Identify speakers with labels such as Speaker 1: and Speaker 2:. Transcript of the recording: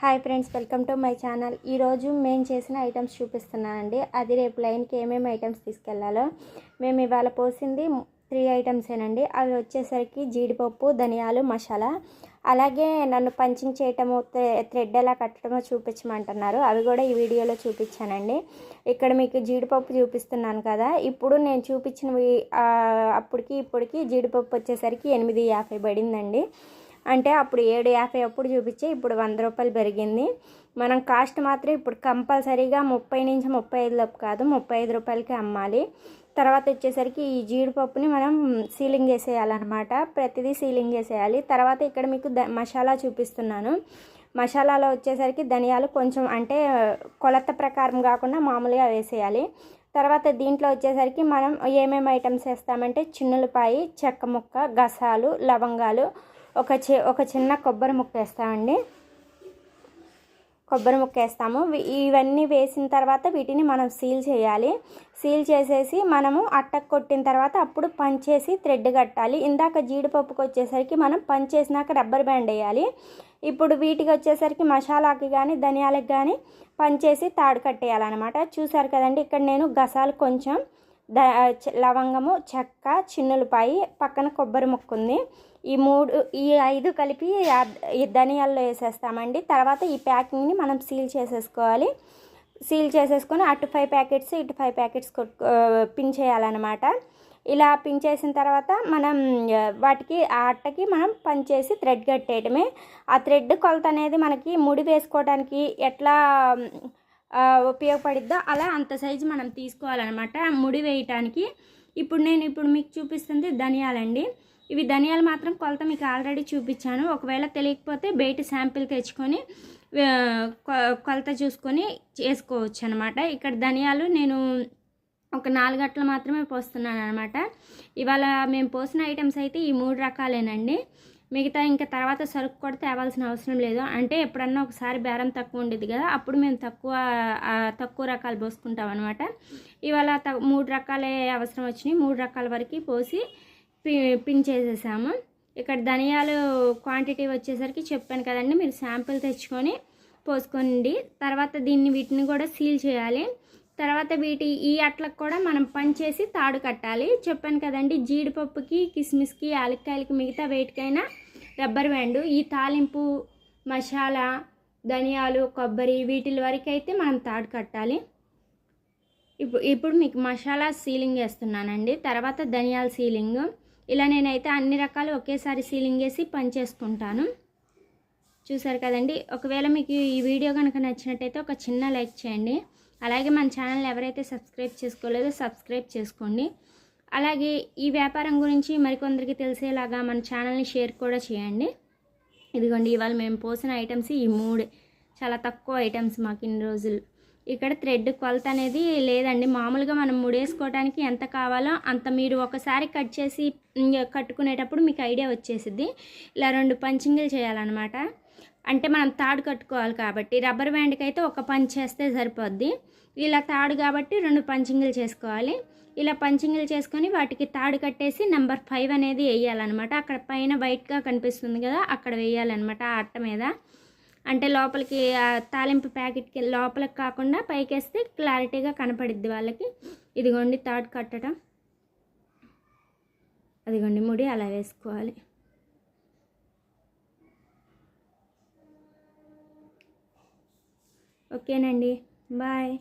Speaker 1: Hi friends welcome to my channel ఈరోజు మేము చేసిన ఐటమ్స్ చూపిస్తున్నానండి అది రేపు లైన్కి ఏమేమి ఐటమ్స్ తీసుకెళ్ళాలో. మేము ఇవాళ పోసింది త్రీ ఐటమ్సేనండి అవి వచ్చేసరికి జీడిపప్పు ధనియాలు మసాలా. అలాగే నన్ను పంచింగ్ చేయటము థ్రెడ్ ఎలా కట్టడమో చూపించమంటున్నారు. అవి కూడా ఈ వీడియోలో చూపించానండి. ఇక్కడ మీకు జీడిపప్పు చూపిస్తున్నాను కదా. ఇప్పుడు నేను చూపించిన అప్పటికి ఇప్పటికి జీడిపప్పు వచ్చేసరికి ఎనిమిది యాభై పడిందండి. అంటే అప్పుడు ఏడు యాభై అప్పుడు చూపించి ఇప్పుడు వంద రూపాయలు పెరిగింది. మనం కాస్ట్ మాత్రం ఇప్పుడు కంపల్సరీగా ముప్పై నుంచి ముప్పై ఐదు లోపు కాదు ముప్పై ఐదు రూపాయలకి అమ్మాలి. తర్వాత వచ్చేసరికి ఈ జీడిపప్పుని మనం సీలింగ్ చేసేయాలన్నమాట. ప్రతిదీ సీలింగ్ చేసేయాలి. తర్వాత ఇక్కడ మీకు ద మసాలా చూపిస్తున్నాను. మసాలాలో వచ్చేసరికి ధనియాలు కొంచెం అంటే కొలత ప్రకారం కాకుండా మామూలుగా వేసేయాలి. తర్వాత దీంట్లో వచ్చేసరికి మనం ఏమేమి ఐటమ్స్ వేస్తామంటే చిన్నులపాయి చెక్క ముక్క గసాలు లవంగాలు ఒక చి ఒక చిన్న కొబ్బరి ముక్క వేస్తామండి. కొబ్బరి ముక్క వేస్తాము. ఇవన్నీ వేసిన తర్వాత వీటిని మనం సీల్ చేయాలి. సీల్ చేసేసి మనము అట్టకు కొట్టిన తర్వాత అప్పుడు పంచేసి థ్రెడ్ కట్టాలి. ఇందాక జీడిపప్పుకి వచ్చేసరికి మనం పంచేసినాక రబ్బర్ బ్యాండ్ వేయాలి. ఇప్పుడు వీటికి వచ్చేసరికి మసాలాకి కానీ ధనియాలకు కానీ పంచేసి తాడు కట్టేయాలన్నమాట. చూసారు కదండి ఇక్కడ నేను గసాలు కొంచెం ద లవంగము చెక్క చిన్నులపాయి పక్కన కొబ్బరి ముక్క ఉంది ఈ మూడు ఈ ఐదు కలిపి ఈ ధనియాల్లో వేసేస్తామండి. తర్వాత ఈ ప్యాకింగ్ని మనం సీల్ చేసేసుకోవాలి. సీల్ చేసేసుకొని అటు ఫైవ్ ప్యాకెట్స్ ఇటు ఫైవ్ ప్యాకెట్స్ పిన్ చేయాలన్నమాట. ఇలా పిన్ చేసిన తర్వాత మనం వాటికి ఆ అట్టకి మనం పంచేసి థ్రెడ్ కట్టేయటమే. ఆ థ్రెడ్ కొలత అనేది మనకి ముడి వేసుకోవడానికి ఎట్లా ఉపయోగపడిద్దో అలా అంత సైజు మనం తీసుకోవాలన్నమాట. ముడి వేయటానికి. ఇప్పుడు నేను ఇప్పుడు మీకు చూపిస్తుంది ధనియాలండి. ఇవి ధనియాలు మాత్రం కొలత మీకు ఆల్రెడీ చూపించాను. ఒకవేళ తెలియకపోతే బయట శాంపిల్ తెచ్చుకొని కొ- కొలత చూసుకొని చేసుకోవచ్చు అనమాట ఇక్కడ ధనియాలు నేను ఒక నాలుగు గంటలు మాత్రమే పోస్తున్నాను అనమాట ఇవాళ మేము పోసిన ఐటమ్స్ అయితే ఈ మూడు రకాలేనండి. మిగతా ఇంకా తర్వాత సరుకు కూడా తేవాల్సిన అవసరం లేదు. అంటే ఎప్పుడన్నా ఒకసారి బేరం తక్కువ ఉండేది కదా అప్పుడు మేము తక్కువ తక్కువ రకాలు పోసుకుంటాం అనమాట ఇవాళ మూడు రకాలే అవసరం వచ్చినాయి. మూడు రకాల వరకు పోసి పి పించేసేసాము ఇక్కడ ధనియాలు క్వాంటిటీ వచ్చేసరికి చెప్పాను కదండి మీరు శాంపిల్ తెచ్చుకొని పోసుకోండి. తర్వాత దీన్ని వీటిని కూడా సీల్ చేయాలి. తర్వాత వీటి ఈ అట్లకు కూడా మనం పంచేసి తాడు కట్టాలి. చెప్పాను కదండి జీడిపప్పుకి కిస్మిస్కి యాలక్కాయలకి మిగతా వేటికైనా రబ్బర్ బ్యాండు ఈ తాలింపు మసాలా ధనియాలు కొబ్బరి వీటి వరకు అయితే మనం తాడు కట్టాలి. ఇప్పుడు ఇప్పుడు మీకు మసాలా సీలింగ్ వేస్తున్నానండి. తర్వాత ధనియాల సీలింగ్. ఇలా నేనైతే అన్ని రకాలు ఒకేసారి సీలింగ్ వేసి పనిచేసుకుంటాను చూసారు కదండి ఒకవేళ మీకు ఈ వీడియో కనుక నచ్చినట్టయితే ఒక చిన్న లైక్ చేయండి. అలాగే మన ఛానల్ ఎవరైతే సబ్స్క్రైబ్ చేసుకోలేదో సబ్స్క్రైబ్ చేసుకోండి. అలాగే ఈ వ్యాపారం గురించి మరికొందరికి తెలిసేలాగా మన ఛానల్ని షేర్ కూడా చేయండి. ఇదిగోండి ఇవాళ మేము పోసిన ఐటమ్స్ ఈ మూడు. చాలా తక్కువ ఐటమ్స్ మాకు ఇన్ని రోజులు. ఇక్కడ థ్రెడ్ కొలత అనేది లేదండి. మామూలుగా మనం ముడేసుకోవడానికి ఎంత కావాలో అంత మీరు ఒకసారి కట్ చేసి కట్టుకునేటప్పుడు మీకు ఐడియా వచ్చేసిద్ది. ఇలా రెండు పంచింగ్లు చేయాలన్నమాట. అంటే మనం తాడు కట్టుకోవాలి కాబట్టి రబ్బర్ బ్యాండ్కి అయితే ఒక పంచ్ చేస్తే సరిపోద్ది. ఇలా తాడు కాబట్టి రెండు పంచింగ్లు చేసుకోవాలి. ఇలా పంచింగ్లు చేసుకొని వాటికి తాడు కట్టేసి నెంబర్ ఫైవ్ అనేది వేయాలన్నమాట. అక్కడ పైన వైట్గా కనిపిస్తుంది కదా అక్కడ వేయాలన్నమాట ఆ అట్ట మీద. అంటే లోపలికి తాలింపు ప్యాకెట్కి లోపలికి కాకుండా పైకేస్తే క్లారిటీగా కనపడిద్ది వాళ్ళకి. ఇదిగోండి తాడు కట్టడం. అదిగోండి ముడి అలా వేసుకోవాలి. ఓకేనండి. బాయ్.